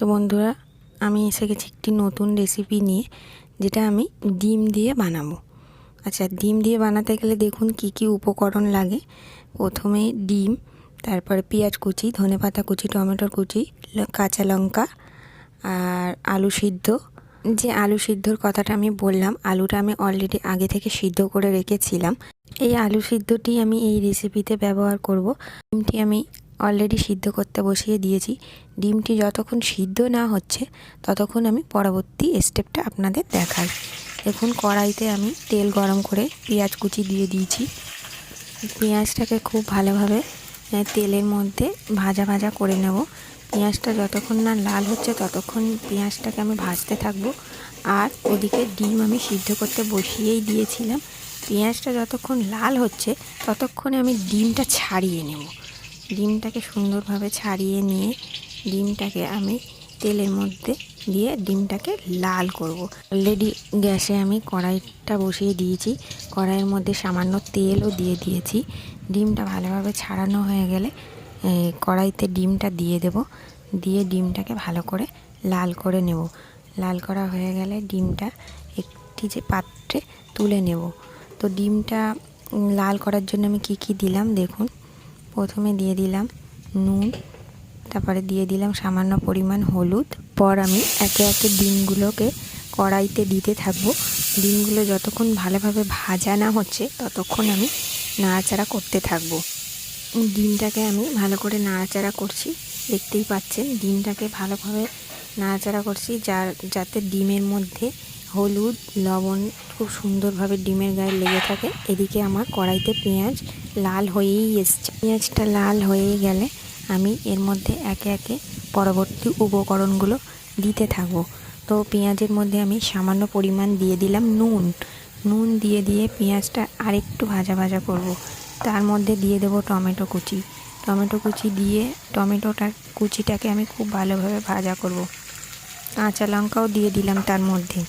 তো বন্ধুরা, আমি এসে গেছি একটি নতুন রেসিপি নিয়ে, যেটা আমি ডিম দিয়ে বানাবো। আচ্ছা ডিম দিয়ে বানাতে গেলে দেখুন কি কি উপকরণ লাগে। প্রথমে ডিম, তারপরে পেঁয়াজ কুচি ধনেপাতা কুচি, টমেটোর কুচি কাঁচা লঙ্কা আর আলু সিদ্ধ। যে আলু সিদ্ধর কথাটা আমি বললাম, আলুটা আমি অলরেডি আগে থেকে সিদ্ধ করে রেখেছিলাম। এই আলু সিদ্ধটি আমি এই রেসিপিতে ব্যবহার করব। ডিমটি আমি অলরেডি সিদ্ধ করতে বসিয়ে দিয়েছি। ডিমটি যতক্ষণ সিদ্ধ না হচ্ছে, ততক্ষণ আমি পরবর্তী স্টেপটা আপনাদের দেখাই। দেখুন, কড়াইতে আমি তেল গরম করে পেঁয়াজ কুচি দিয়ে দিয়েছি। পেঁয়াজটাকে খুব ভালোভাবে তেলের মধ্যে ভাজা ভাজা করে নেব। পেঁয়াজটা যতক্ষণ না লাল হচ্ছে, ততক্ষণ পেঁয়াজটাকে আমি ভাজতে থাকব। আর ওদিকে ডিম আমি সিদ্ধ করতে বসিয়েই দিয়েছিলাম। পেঁয়াজটা যতক্ষণ লাল হচ্ছে, ততক্ষণে আমি ডিমটা ছাড়িয়ে নেব। ডিমটাকে সুন্দরভাবে ছাড়িয়ে নিয়ে ডিমটাকে আমি তেলের মধ্যে দিয়ে ডিমটাকে লাল করব। অলরেডি গ্যাসে আমি কড়াইটা বসিয়ে দিয়েছি। কড়াইয়ের মধ্যে সামান্য তেলও দিয়ে দিয়েছি। ডিমটা ভালোভাবে ছাড়ানো হয়ে গেলে কড়াইতে ডিমটা দিয়ে দেব। দিয়ে ডিমটাকে ভালো করে লাল করে নেব। লাল করা হয়ে গেলে ডিমটা একটি যে পাত্রে তুলে নেব। তো ডিমটা লাল করার জন্য আমি কি কি দিলাম দেখুন। প্রথমে দিয়ে দিলাম নুন, তারপরে দিয়ে দিলাম সামান্য পরিমাণ হলুদ। পর আমি একে একে ডিমগুলোকে কড়াইতে দিতে থাকব। ডিমগুলো যতক্ষণ ভালোভাবে ভাজা না হচ্ছে, ততক্ষণ আমি নাড়াচাড়া করতে থাকব। ডিমটাকে আমি ভালো করে নাড়াচাড়া করছি। দেখতেই পাচ্ছেন, ডিমটাকে ভালোভাবে নাড়াচাড়া করছি, যার, যাতে ডিমের মধ্যে হলুদ, লবণ খুব সুন্দরভাবে ডিমের গায়ে লেগে থাকে। এদিকে আমার কড়াইতে পেঁয়াজ লাল হয়েই এসছে। পেঁয়াজটা লাল হয়ে গেলে আমি এর মধ্যে একে একে পরবর্তী উপকরণগুলো দিতে থাকব। তো পেঁয়াজের মধ্যে আমি সামান্য পরিমাণ দিয়ে দিলাম নুন। নুন দিয়ে দিয়ে পেঁয়াজটা আরেকটু ভাজা ভাজা করব। তার মধ্যে দিয়ে দেবো টমেটো কুচি। টমেটো কুচি দিয়ে টমেটোটার কুচিটাকে আমি খুব ভালোভাবে ভাজা করব। কাঁচা লঙ্কাও দিয়ে দিলাম তার মধ্যে।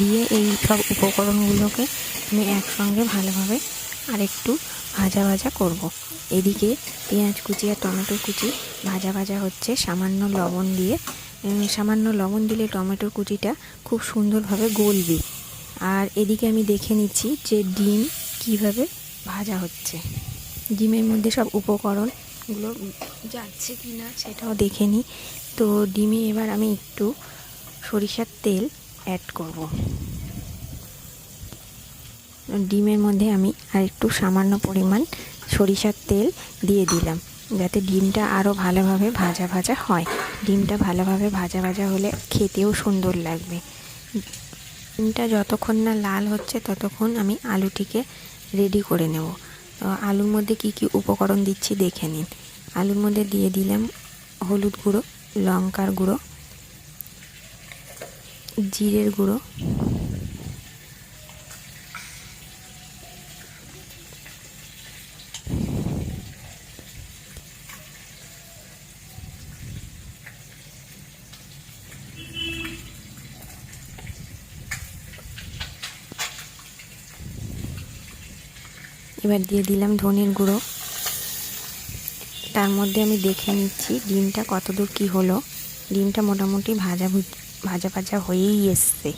দিয়ে এই সব উপকরণগুলোকে আমি একসঙ্গে ভালোভাবে আরেকটু ভাজা ভাজা করব। এদিকে পেঁয়াজ কুচি আর টমেটো কুচি ভাজা ভাজা হচ্ছে। সামান্য লবণ দিয়ে সামান্য লবণ দিলে টমেটোর কুচিটা খুব সুন্দরভাবে গলবে। আর এদিকে আমি দেখে নিচ্ছি যে ডিম কীভাবে ভাজা হচ্ছে। ডিমের মধ্যে সব উপকরণগুলো যাচ্ছে কি না সেটাও দেখে নিই। তো ডিমে এবার আমি একটু সরিষার তেল অ্যাড করব। ডিমের মধ্যে আমি আর একটু সামান্য পরিমাণ সরিষার তেল দিয়ে দিলাম, যাতে ডিমটা আরও ভালোভাবে ভাজা ভাজা হয়। ডিমটা ভালোভাবে ভাজা ভাজা হলে খেতেও সুন্দর লাগবে। ডিমটা যতক্ষণ না লাল হচ্ছে ততক্ষণ আমি আলুটিকে রেডি করে নেব। আলুর মধ্যে কি কি উপকরণ দিচ্ছি দেখে নিন। আলুর মধ্যে দিয়ে দিলাম হলুদ গুঁড়ো, লঙ্কার গুঁড়ো জিরের গুঁড়ো। এবার দিয়ে দিলাম ধনের গুঁড়ো। তার মধ্যে আমি দেখে নিচ্ছি ডিমটা কতদূর কি হলো। ডিমটা মোটামুটি ভাজা ভুজ- ভাজা হয়েই এসছে।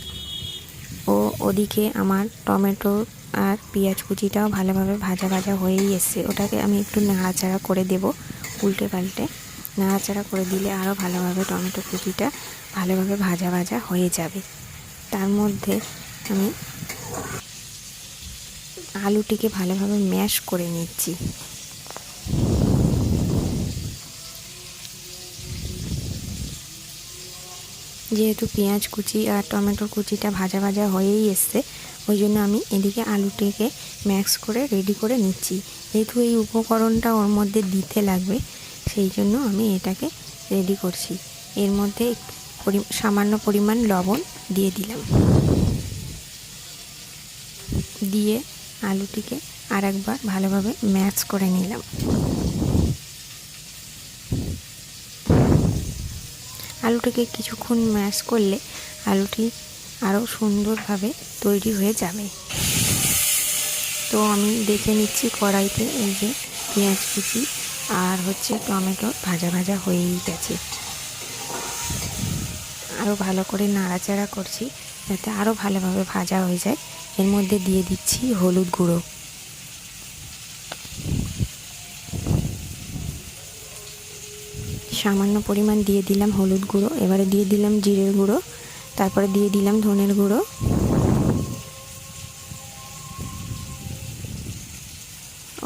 ও ওদিকে আমার টমেটো আর পেঁয়াজ কুচিটাও ভালোভাবে ভাজা ভাজা হয়েই এসছে। ওটাকে আমি একটু নাড়াচাড়া করে দেব উল্টে পাল্টে। নাড়াচাড়া করে দিলে আরও ভালোভাবে টমেটো কুচিটা ভালোভাবে ভাজা ভাজা হয়ে যাবে। তার মধ্যে আমি আলুটিকে ভালোভাবে ম্যাশ করে নিচ্ছি। যেহেতু পেঁয়াজ কুচি আর টমেটোর কুচিটা ভাজা ভাজা হয়েই এসছে, ওই জন্য আমি এদিকে আলুটিকে ম্যাক্স করে রেডি করে নিচ্ছি। যেহেতু এই উপকরণটা ওর মধ্যে দিতে লাগবে, সেই জন্য আমি এটাকে রেডি করছি। এর মধ্যে সামান্য পরিমাণ লবণ দিয়ে দিলাম। দিয়ে আলুটিকে আর একবার ভালোভাবে ম্যাচ করে নিলাম। আলুটাকে কিছুক্ষণ ম্যাশ করলে আলুটি আরও সুন্দরভাবে তৈরি হয়ে যাবে। তো আমি দেখে নিচ্ছি কড়াইতে এই যে পেঁয়াজ কুচি আর হচ্ছে টমেটো ভাজা ভাজা হয়েই গেছে। আরও ভালো করে নাড়াচাড়া করছি যাতে আরও ভালোভাবে ভাজা হয়ে যায়। এর মধ্যে দিয়ে দিচ্ছি হলুদ গুঁড়ো। সামান্য পরিমাণ দিয়ে দিলাম হলুদ গুঁড়ো, এবারে দিয়ে দিলাম জিরের গুঁড়ো, তারপরে দিয়ে দিলাম ধনের গুঁড়ো।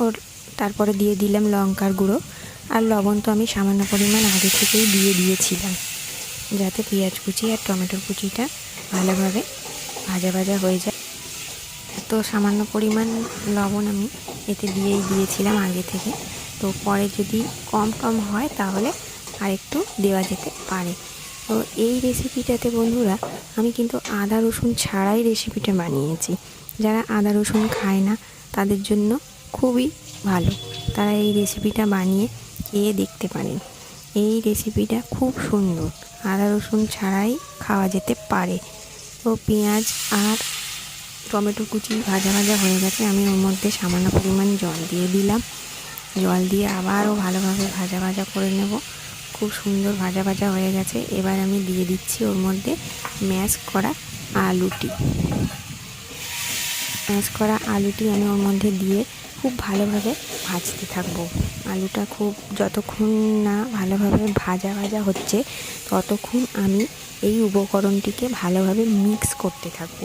ওর তারপরে দিয়ে দিলাম লঙ্কার গুঁড়ো, আর লবণ তো আমি সামান্য পরিমাণ আগে থেকেই দিয়ে দিয়েছিলাম, যাতে পেঁয়াজ কুচি আর টমেটোর কুচিটা ভালোভাবে ভাজা ভাজা হয়ে যায়। তো সামান্য পরিমাণ লবণ আমি এতে দিয়েই দিয়েছিলাম আগে থেকে। তো পরে যদি কম কম হয় তাহলে আর একটু দেওয়া যেতে পারে। তো এই রেসিপিটাতে বন্ধুরা, আমি কিন্তু আদা, রসুন ছাড়াই রেসিপিটা বানিয়েছি। যারা আদা, রসুন খায় না, তাদের জন্য খুবই ভালো। তারা এই রেসিপিটা বানিয়ে খেয়ে দেখতে পারেন। এই রেসিপিটা খুব সুন্দর। আদা, রসুন ছাড়াই খাওয়া যেতে পারে। তো পেঁয়াজ আর টমেটো কুচি ভাজা ভাজা হয়ে গেছে। আমি ওর মধ্যে সামান্য পরিমাণ জল দিয়ে দিলাম। জল দিয়ে আবারও ভালোভাবে ভাজা ভাজা করে নেব। খুব সুন্দর ভাজা ভাজা হয়ে গেছে। এবার আমি দিয়ে দিচ্ছি ওর মধ্যে ম্যাশ করা আলুটি। ম্যাশ করা আলুটি আমি ওর মধ্যে দিয়ে খুব ভালোভাবে ভাজতে থাকব। আলুটা খুব যতক্ষণ না ভালোভাবে ভাজা ভাজা হচ্ছে, ততক্ষণ আমি এই উপকরণটিকে ভালোভাবে মিক্স করতে থাকব।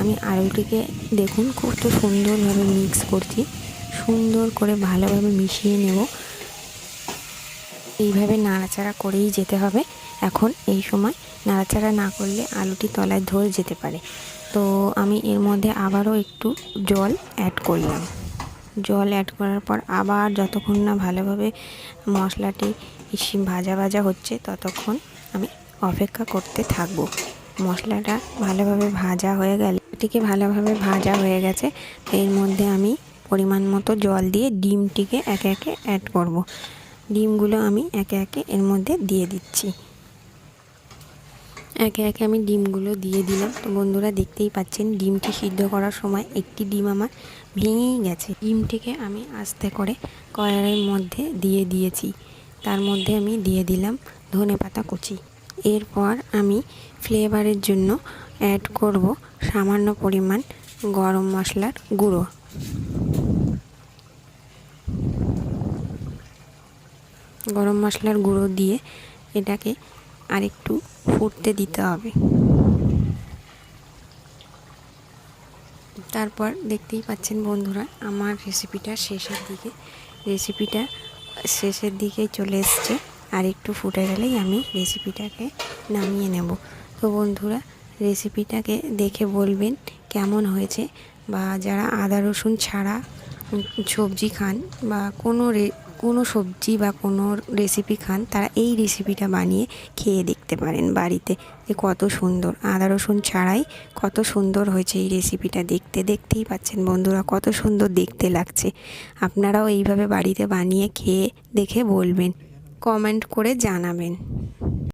আমি আলুটিকে দেখুন কত সুন্দরভাবে মিক্স করছি। সুন্দর করে ভালোভাবে মিশিয়ে নেব। এইভাবে নাড়াচাড়া করেই যেতে হবে। এখন এই সময় নাড়াচাড়া না করলে আলুটি তলায় ধরে যেতে পারে। তো আমি এর মধ্যে আবারও একটু জল অ্যাড করলাম। জল অ্যাড করার পর আবার যতক্ষণ না ভালোভাবে মশলাটি ভাজা ভাজা হচ্ছে, ততক্ষণ আমি অপেক্ষা করতে থাকব। মশলাটা ভালোভাবে ভাজা হয়ে গেলে এটিকে ভালোভাবে ভাজা হয়ে গেছে এর মধ্যে আমি পরিমাণ মতো জল দিয়ে ডিমটিকে একে একে অ্যাড করব। ডিমগুলো আমি একে একে এর মধ্যে দিয়ে দিচ্ছি। একে একে আমি ডিমগুলো দিয়ে দিলাম। তো বন্ধুরা দেখতেই পাচ্ছেন, ডিমটি সিদ্ধ করার সময় একটি ডিম আমার ভেঙেই গেছে। ডিমটিকে আমি আস্তে করে কড়াইয়ের মধ্যে দিয়ে দিয়েছি। তার মধ্যে আমি দিয়ে দিলাম ধনে পাতা কুচি। এরপর আমি ফ্লেভারের জন্য অ্যাড করব সামান্য পরিমাণ গরম মশলার গুঁড়ো। গরম মশলার গুঁড়ো দিয়ে এটাকে আরেকটু ফুটতে দিতে হবে। তারপর দেখতেই পাচ্ছেন বন্ধুরা, আমার রেসিপিটা শেষের দিকে। রেসিপিটা শেষের দিকে চলে এসছে, আর একটু ফুটে গেলেই আমি রেসিপিটাকে নামিয়ে নেব। তো বন্ধুরা রেসিপিটাকে দেখে বলবেন কেমন হয়েছে, বা যারা আদা রসুন ছাড়া সবজি খান, বা কোনো কোনো সবজি বা কোনো রেসিপি খান, তারা এই রেসিপিটা বানিয়ে খেয়ে দেখতে পারেন বাড়িতে যে কত সুন্দর। আদা রসুন ছাড়াই কত সুন্দর হয়েছে এই রেসিপিটা দেখতে। দেখতেই পাচ্ছেন বন্ধুরা কত সুন্দর দেখতে লাগছে। আপনারাও এইভাবে বাড়িতে বানিয়ে খেয়ে দেখে বলবেন কমেন্ট করে জানাবেন।